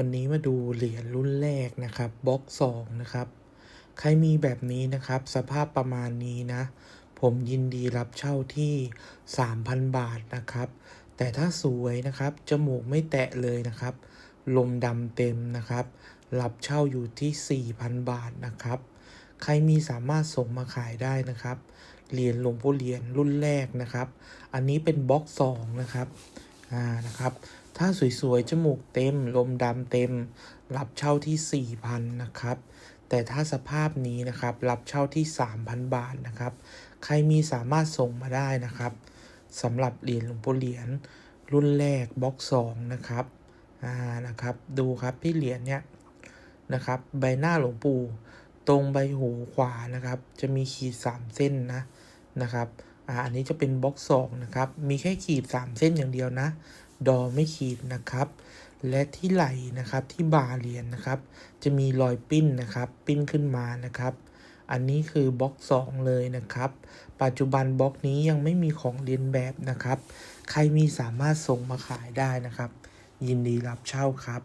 วันนี้มาดูเหรียญรุ่นแรกนะครับบล็อกสองนะครับ ใครมีแบบนี้นะครับ สภาพประมาณนี้นะ ผมยินดีรับเช่าที่ 3,000 บาทนะครับ แต่ถ้าสวยนะครับ จมูกไม่แตะเลยนะครับ ลมดำเต็มนะครับ รับเช่าอยู่ที่ 4,000 บาทนะครับ ใครมีสามารถส่งมาขายได้นะครับ เหรียญหลวงพ่อเหรียญรุ่นแรกนะครับ อันนี้เป็นบล็อกสองนะครับ อ่า นะครับ ถ้าสวยๆ จมูกเต็ม ลมดำเต็ม รับเช่าที่ 4,000 นะครับ แต่ถ้าสภาพนี้นะครับ รับเช่าที่ 3,000 บาทนะครับ ใครมีสามารถส่งมาได้นะครับสำหรับเหรียญหลวงพ่เหรียญรุ่นแรกบล็อกสองนะครับอ่านะครับ ดูครับที่เหรียญเนี่ยนะครับ ใบหน้าหลวงปู่ตรงใบหูขวานะครับ จะมีขีด 3 เส้นนะนะครับอ่าอันนี้จะเป็นบล็อกสองนะครับ มีแค่ขีด 3 เส้นอย่างเดียวนะ ดอไม่ขีดนะครับ และที่ไหล่นะครับที่บาเรียนนะครับ จะมีรอยปิ้นนะครับ ปิ้นขึ้นมานะครับ อันนี้คือบล็อกสองเลยนะครับ ปัจจุบันบล็อกนี้ยังไม่มีของเรียนแบบนะครับ ใครมีสามารถส่งมาขายได้นะครับ ยินดีรับเช่าครับ